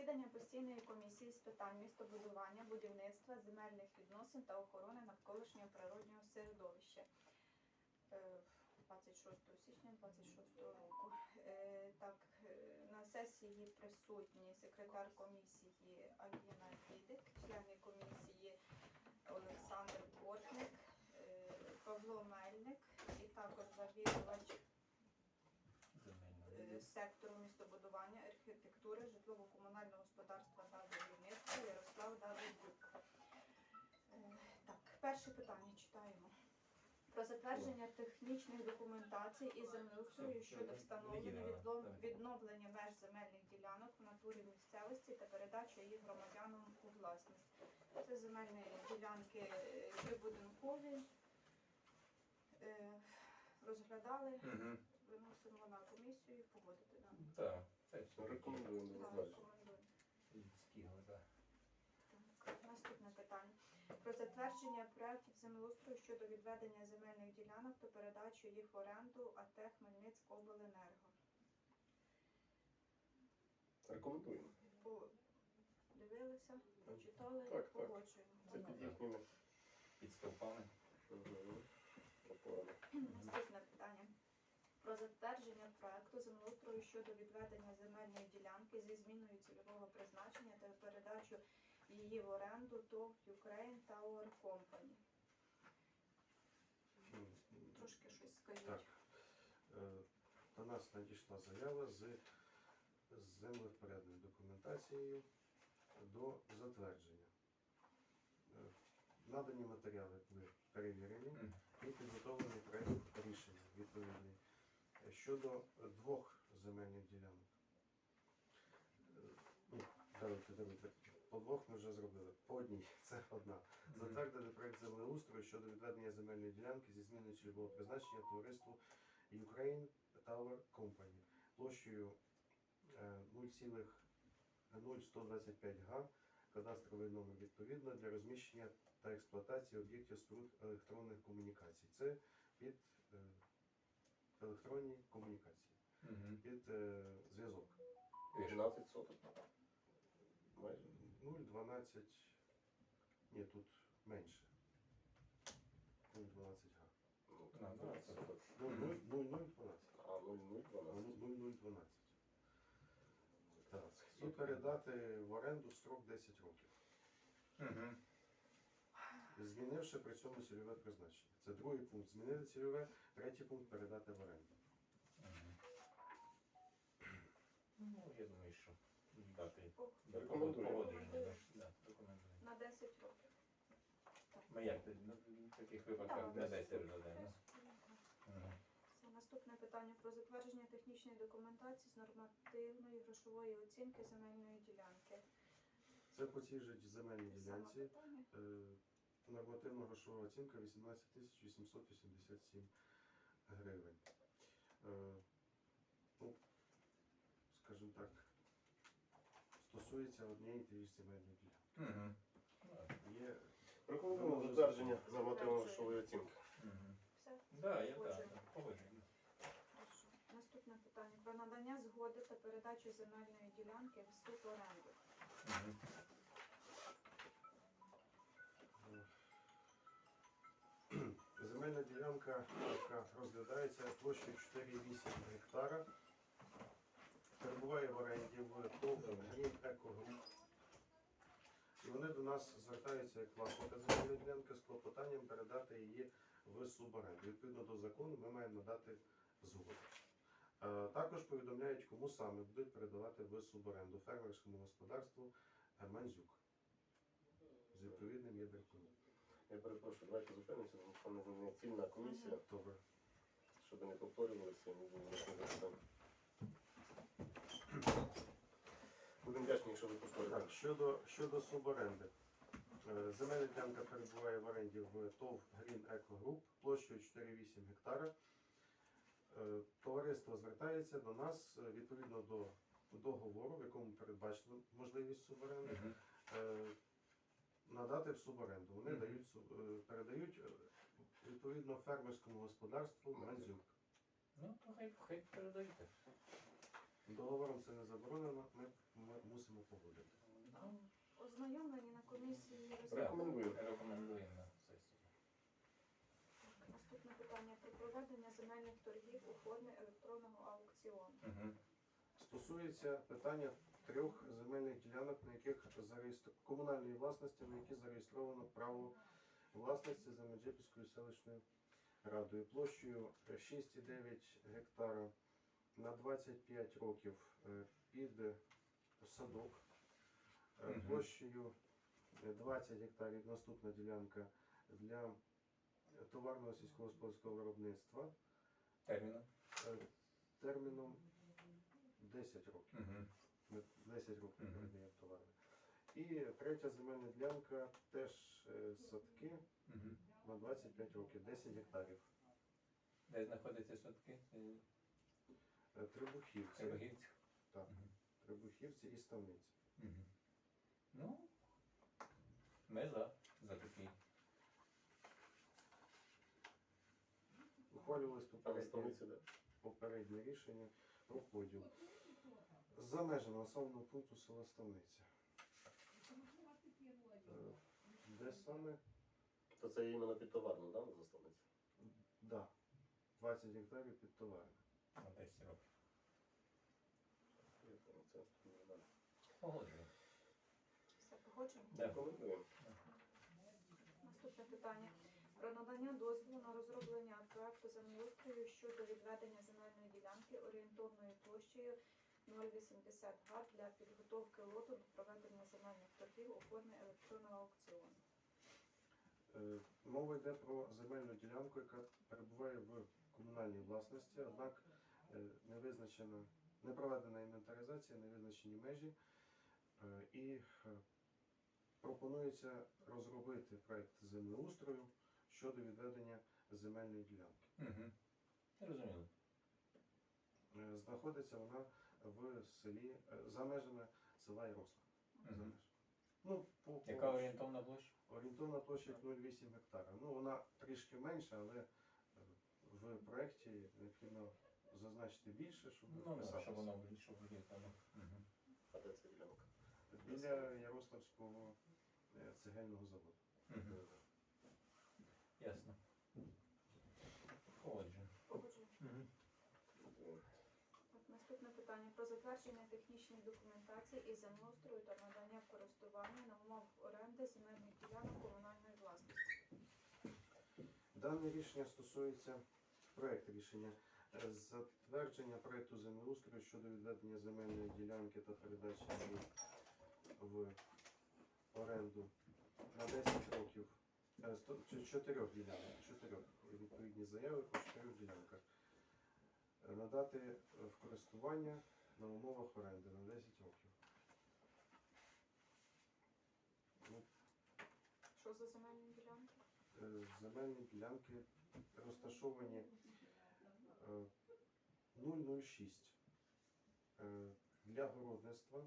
Засідання постійної комісії з питань містобудування, будівництва, земельних відносин та охорони навколишнього природнього середовища. Е, 26 січня 26 року. Е, Так, е, на сесії присутні секретар комісії Аліна Дідик, члени комісії Олександр Бортник, е, Павло Мельник і також завідувач е, сектору містобудування, архітектури, житлово-комунального господарства та будівництва Ярослав Давидюк. Е, Так, перше питання читаємо. Про затвердження технічних документацій і землеустрою щодо встановлення відновлення меж земельних ділянок в натурі місцевості та передачі їх громадянам у власність. Це земельні ділянки е, прибудинкові. Е, Розглядали, виносимо на комісію, погодити нам. Так, так. Так, Наступне питання. Про затвердження проєктів землеустрою щодо відведення земельних ділянок та передачу їх в оренду АТ Хмельницькобленерго. Рекомендуємо. Подивилися, прочитали, Так, так. погоджуємо. Це під їхніми Під стовпами. мгм, опорами. Наступне питання. Про затвердження проекту землеустрою щодо відведення земельної ділянки зі зміною цільового призначення та передачу її в оренду ТОВ Ukraine Tower Company. Трошки щось скажіть. Так. Е, До нас надійшла заява з землевпорядною документацією до затвердження. Е, Надані матеріали були перевірені і підготовлений проєкт рішення відповідний щодо двох земельних ділянок. Е, Ну, давайте, давайте. По двох ми вже зробили. По одній це одна. Затвердити проект землеустрою щодо відведення земельної ділянки зі зміною цільового призначення товариству Ukraine Tower Company площею е, 0,0125 га, кадастровий номер відповідно для розміщення та експлуатації об'єктів споруд електронних комунікацій. Це під е, електронні комунікації, Угу. під е, зв'язок. 12 соток. Майже. 0,12, ні, тут менше. 0,12 га. Ну, На, 12 12 соток. Ну, 0,012. А, 0,012. 0012. Так. І передати в оренду строк 10 років, Угу. Змінивши при цьому цільове призначення. Це другий пункт. Змінити цільове, третій пункт передати в оренду. Ну, я думаю, що дати Рекомендуємо. погодження. да, да, На 10 років. Ми як тоді, ну, в таких випадках Так, на 10 десять. вже даємо. Наступне питання про затвердження технічної документації з нормативної грошової оцінки земельної ділянки. Це по цій же земельній Те саме ділянці. питання. Е, Нормативна грошова оцінка 18 887 гривень. Е, Ну, скажімо так, стосується однієї тієї ж земельної ділянки. Є Рекомендуємо затвердження нормативної грошової оцінки. Все. Да, я так. Наступне питання про надання згоди та передачу земельної ділянки в суборенду. Угу. Земельна ділянка, яка розглядається площею 4,8 гектара, перебуває в оренді в Грін Еко І вони до нас звертаються як власника земельної ділянки з клопотанням передати її в суборенду. Відповідно до закону ми маємо надати згоду. Е, Також повідомляють, кому саме будуть передавати в суборенду фермерському господарству Манзюк з відповідним єдерком. Я перепрошую, давайте зупинимося, тому що не цільна комісія, Добре. щоб не повторювалися, не було запитань. Будемо вдячні, якщо ви повторите. Так, щодо, щодо суборенди. Е, Земельна ділянка перебуває в оренді в ТОВ Green Eco Group площею 4,8 гектара. Е, Товариство звертається до нас е, відповідно до договору, в якому передбачена можливість суборенди, е, надати в суборенду. Вони Мгм. дають, суб- е, передають е, відповідно фермерському господарству Манзюк. Ну, то хай, хай передаєте. Договором це не заборонено. Ми, ми мусимо погодити. Ознайомлені на комісії. Рекомендую. Рекомендуємо на сесію. Наступне питання про проведення земельних торгів у формі електронного аукціону. Угу. Стосується питання трьох земельних ділянок, на яких зареєстр... комунальної власності, на які зареєстровано право власності за Меджипільською селищною радою площею 6,9 гектара на 25 років е, під садок, е, площею е, 20 гектарів наступна ділянка для товарного сільськогосподарського виробництва Терміном. е, терміном 10 років. Угу. Ми 10 років Мгм. передаємо товари. І третя земельна ділянка теж е, садки Угу. на 25 років, 10 гектарів. Де знаходяться садки? Це Е, Трибухівці, Трибогівці? Так. Угу. Трибухівці і ставниці. Угу. Ну, ми за, за такий. Ухвалювалось на попереднє, попереднє рішення про поділ. За межами населеного пункту села Ставниця. Е, Де саме? То це іменно під товарну, да, за станиці? Да. 20 гектарів під товаром. На 10 років. Погоджуємо. Все погоджено? Рекомендуємо. Наступне питання про надання дозволу на розроблення проекту землеустрою щодо відведення земельної ділянки орієнтовною площею 0,80 га для підготовки лоту до проведення земельних торгів у формі електронного аукціону. Е, Мова йде про земельну ділянку, яка перебуває в комунальній власності, однак е, не визначена, не проведена інвентаризація, не визначені межі. Е, І пропонується розробити проект землеустрою щодо відведення земельної ділянки. Угу. Розуміло. Знаходиться вона в селі е, за межами села Ярослав. Мгм. межами. Ну, по, по- Яка орієнтовна площа? Орієнтовна площа 0,8 гектара. Ну, вона трішки менша, але е, в проєкті необхідно зазначити більше, щоб Ну, да, вписатися. щоб воно щоб орієнтовно. Угу. А де ця ділянка? Біля Ярославського е, цегельного заводу. Угу. Ясно. Погоджуємо. Погоджено. Угу. Рекомендуємо. Так, наступне питання про затвердження технічної документації і землеустрою та надання користування на умовах оренди земельних ділянок комунальної власності. Дане рішення стосується проект рішення е, затвердження проекту землеустрою щодо відведення земельної ділянки та передачі в оренду на 10 років е, сто- чи- чотирьох ділянок, чотирьох відповідні заяви по чотирьох ділянках. Надати е, в користування на умовах оренди на 10 років. Ну, Що за земельні ділянки? Е, земельні ділянки розташовані е, 006 Е, для городництва.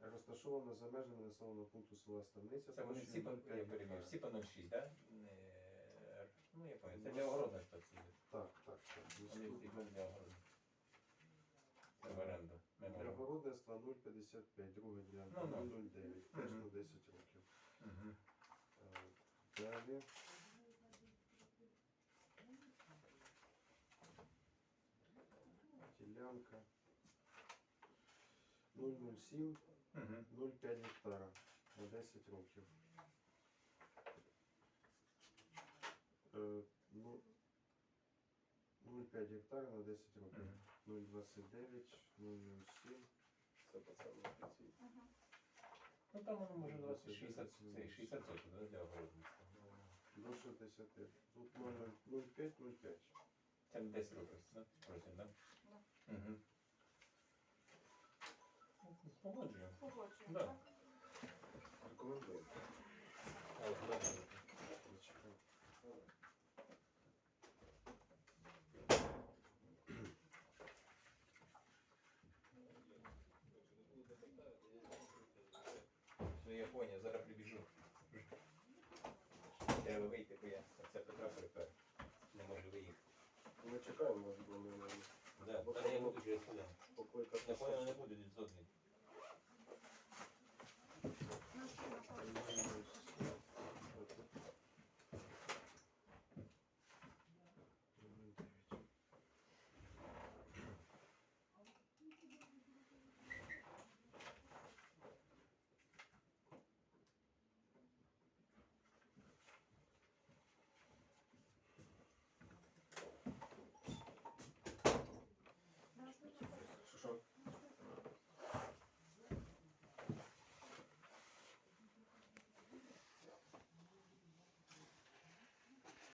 Розташовано за межами населеного пункту села Ставниця. Це вони всі по, площею я 0,5 перебив, гектара. всі по 0,6, так? Ну, я пам'ятаю. Це для огородництва ці. Так, так, Вони всі для. Це в оренду. Ми Для можемо. 0,55, друга ділянка Ну, ну. 0,09, теж на 10 років. Е, Далі. Ділянка 007, Угу. 0,5 гектара на 10 років. Е, ну, 0,5 гектара на 10 років. Угу. 0,29, 0,07. Це пацани офіційні. Угу. Ну там воно може 20, 60, це 60 соток да, для огородництва. До 60. Тут 0,05, 0,5. Це на 10 років, да? Просим, да? Да. Угу. Погоджуємо. Погоджуємо, Да. так? Рекомендуємо. А от давайте. Все, я понял, зараз прибіжу. Треба вийти, бо я це Петра припер. Не можу виїхати. Ми чекаємо, може, вони Да, та я буду через сюди. покликати